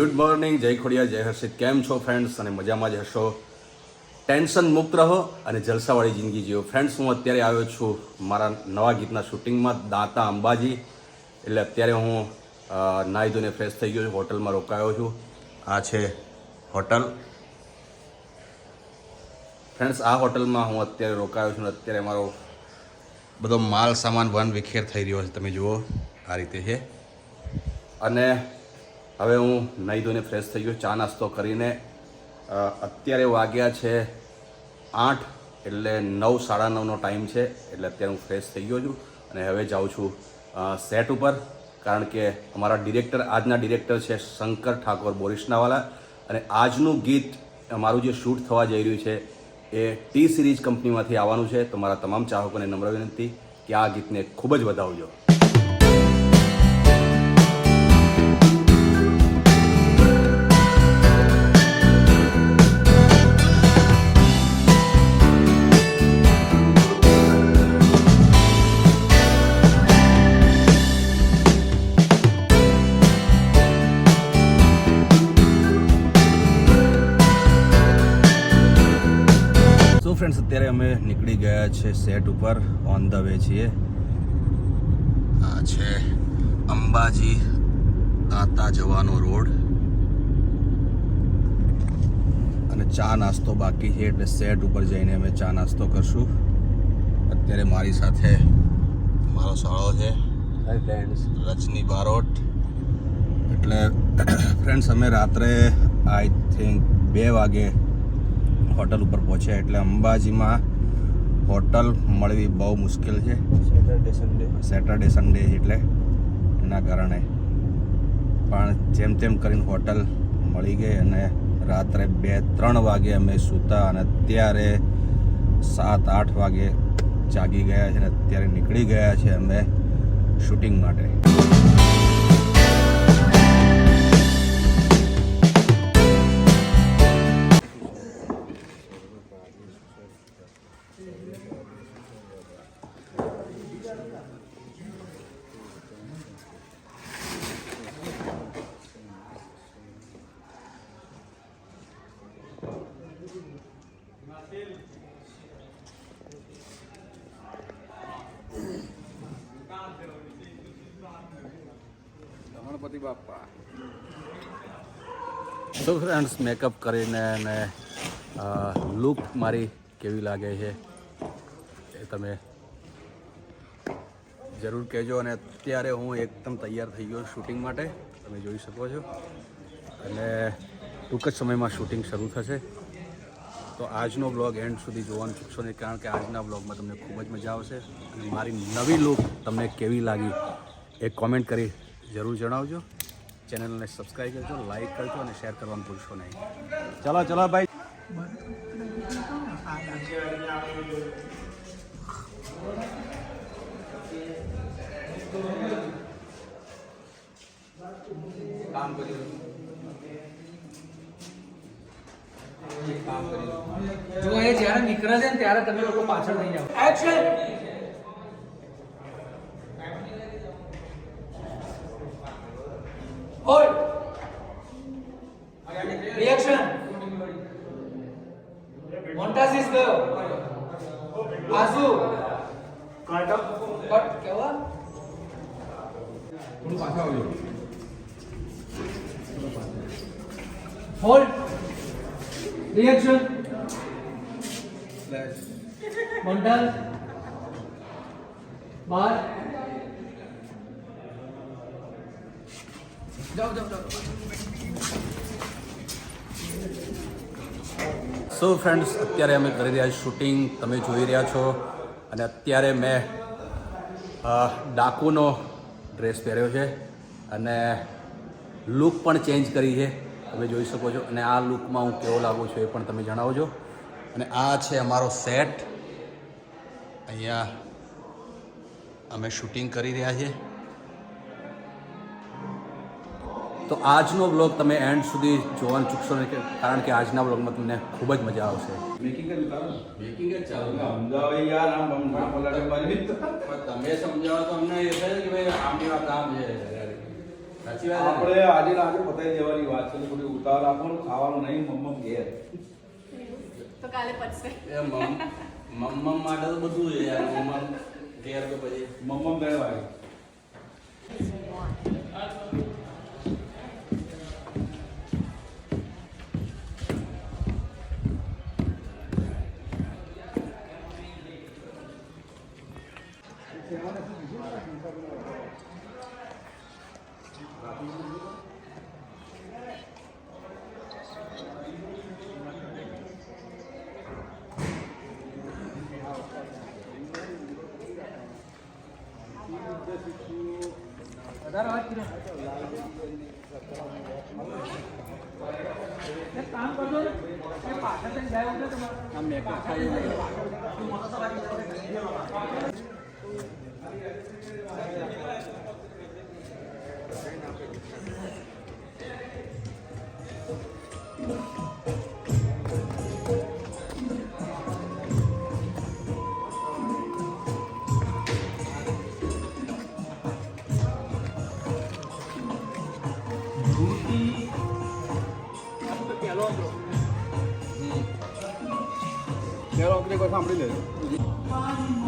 Good morning, જય ખોડિયા જય હર્ષિત. કેમ છો ફ્રેન્ડ્સ અને મજામાં જ હશો? ટેન્શન મુક્ત રહો અને જલસાવાળી જિંદગી જીવો. ફ્રેન્ડ્સ હું અત્યારે આવ્યો છું મારા નવા ગીતના શૂટિંગમાં, દાંતા અંબાજી. એટલે અત્યારે હું નાહી ધોઈને ફ્રેશ થઈ ગયો છું, હોટલમાં રોકાયો છું. આ છે હોટલ. ફ્રેન્ડ્સ આ હોટલમાં હું અત્યારે રોકાયો છું અત્યારે મારો બધો માલ સામાન વન વિખેર થઈ રહ્યો છે. તમે જુઓ આ રીતે છે. અને હવે હું નહીં ધોઈને ફ્રેશ થઈ ગયો, ચા નાસ્તો કરીને અત્યારે વાગ્યા છે આઠ, એટલે નવ, સાડા નવનો ટાઈમ છે, એટલે અત્યારે હું ફ્રેશ થઈ ગયો છું અને હવે જાઉં છું સેટ ઉપર, કારણ કે અમારા ડિરેક્ટર આજના ડિરેક્ટર છે શંકર ઠાકોર બોરિશનાવાલા અને આજનું ગીત મારું જે શૂટ થવા જઈ રહ્યું છે, એ ટી સિરીઝ કંપનીમાંથી આવવાનું છે. તો મારા તમામ ચાહકોને નમ્ર વિનંતી કે આ ગીતને ખૂબ જ વધાવજો. ફ્રેન્ડ્સ અત્યારે અમે નીકળી ગયા છે સેટ ઉપર. ઓન ધ વે છીએ. આ છે અંબાજી આતા જવાનો રોડ. અને ચા નાસ્તો બાકી છે એટલે સેટ ઉપર જઈને અમે ચા નાસ્તો કરશું. અત્યારે મારી સાથે મારો સાળો છે. રજની બારોટ. એટલે ફ્રેન્ડ્સ અમે રાત્રે આઈ થિંક બે વાગે હોટલ ઉપર પહોંચ્યા એટલે અંબાજીમાં હોટલ મળવી બહુ મુશ્કેલ છે. સેટરડે સન્ડે સેટરડે સન્ડે એટલે એના કારણે. પણ જેમ તેમ કરીને હોટલ મળી ગઈ અને રાત્રે બે ત્રણ વાગે અમે સૂતા અને અત્યારે સાત આઠ વાગે જાગી ગયા છે અને અત્યારે નીકળી ગયા છે અમે શૂટિંગ માટે. ગણપતિ બાપા. તો ફ્રેન્ડ્સ મેકઅપ કરીને અને લુક મારી કેવી લાગે છે એ તમે જરૂર કહેજો અને અત્યારે હું એકદમ તૈયાર થઈ ગયો શૂટિંગ માટે. તમે જોઈ શકો છો. અને ટૂંક જ સમયમાં શૂટિંગ શરૂ થશે. તો આજનો બ્લોગ એન્ડ સુધી જોવાનું ચૂકશો નહીં, કારણ કે આજના બ્લોગમાં તમને ખૂબ જ મજા આવશે. અને મારી નવી લુક તમને કેવી લાગી એ કોમેન્ટ કરી જરૂર જણાવજો. ચેનલને સબસ્ક્રાઈબ કરજો લાઈક કરજો અને શેર કરવાનું ભૂલશો નહીં. ચલો ચલો ભાઈ. કામ કર્યું. જો એ જ્યારે નીકળે છે ને ત્યારે તમે લોકો પાછળ નહીં જાઓ. એક્શન होल्ड रिएक्शन मोंटासिस गयो। आजू कट। कट क्या हुआ थोड़ा पासा हो जाओ। होल्ड रिएक्शन मोंटल बार જાઓ સો ફ્રેન્ડ્સ અત્યારે અમે કરી રહ્યા છીએ શૂટિંગ તમે જોઈ રહ્યા છો. અને અત્યારે મેં ડાકુનો ડ્રેસ પહેર્યો છે. અને લુક પણ ચેન્જ કરી છે. તમે જોઈ શકો છો. અને આ લુકમાં હું કેવો લાગુ છું એ પણ તમે જણાવજો. અને આ છે અમારો સેટ અહીંયા અમે શૂટિંગ કરી રહ્યા છીએ. તો આજનો બ્લોગ તમે એન્ડ સુધી જોવાનું ચૂકશો નહીં કે- કારણ કે આજના બ્લોગમાં તમને ખૂબ જ મજા આવશે. મેકિંગ જ ઉતારો મેકિંગ જ ચાલુ અમદાવાદ યાર આમ તમે સમજાવો તો અમને એ થાય કે ભાઈ આમની વાત આમ છે. સાચી વાત આપણે આજે આજે પતાવી દેવાની વાત છે થોડી ઉતાવળ આપવાનું ખાવાનું નહીં મમ્મમ ઘેર. તો કાલે પચશે એ મમ મમ્મમ માટે તો બધું છે યાર મમ્મમ ઘેર તો પછી. મમ્મમ બે વાગે વધારે વાત કરી એક કામ કરજો. ને પાછળ થઈને જાય ઉઠે તમારે પાછળ થઈને જાય.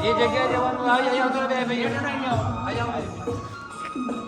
એ જગ્યાએ જવાનું આવી અહીં આવતો બે ભાઈ હેઠળ આવી જાઓ અહીં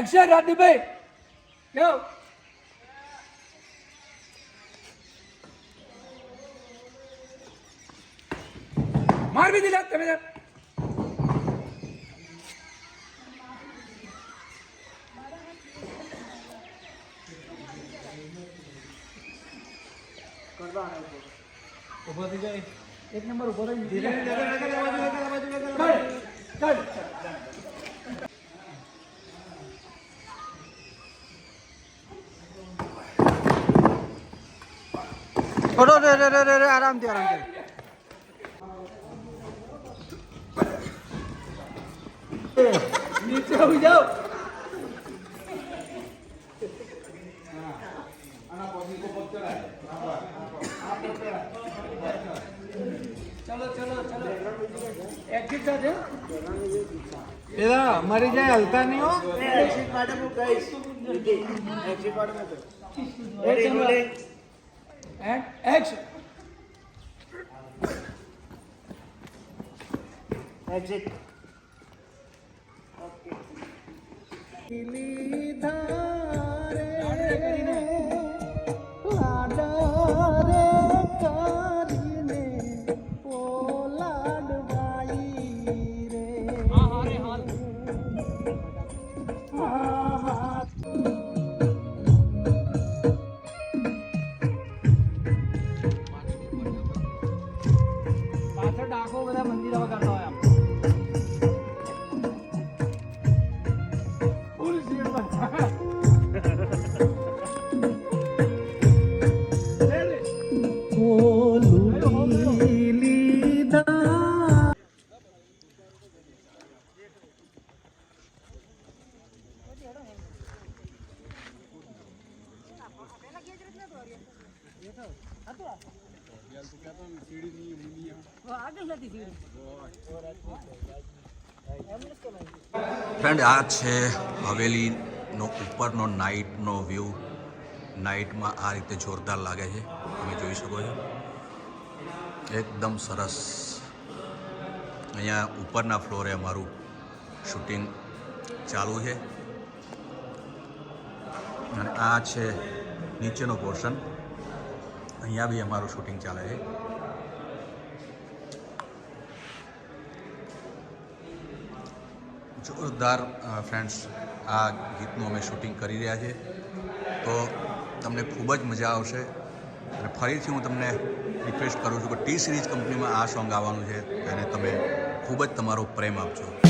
એક્શન રાજદીપભાઈ go માર બી દીધા તમે યાર. ઊભો થઈ જાય એક નંબર ઊભો થઈ ધીરે કર થોડો રે રે રે રે આરામથી આરામથી નીચે આવી જાઓ ચલો ચલો ચલો એક્ઝિટ સાથે માટે મરી જાય હલતા નહીં હો એન્ડ એક્શન હા ફ્રેન્ડ આ છે હવેલીનો ઉપરનો નાઇટનો વ્યૂ. નાઇટમાં આ રીતે જોરદાર લાગે છે. તમે જોઈ શકો છો. એકદમ સરસ. અહીંયા ઉપરના ફ્લોરે અમારું શૂટિંગ ચાલુ છે. અને આ છે નીચેનો પોર્શન. અહીંયા બી અમારું શૂટિંગ ચાલે છે. જોરદાર ફ્રેન્ડ્સ આ ગીતનું અમે શૂટિંગ કરી રહ્યા છીએ તો તમને ખૂબ જ મજા આવશે. અને ફરીથી હું તમને રિક્વેસ્ટ કરું છું કે ટી સિરીઝ કંપનીમાં આ સોંગ આવવાનું છે અને તમે ખૂબ જ તમારો પ્રેમ આપજો.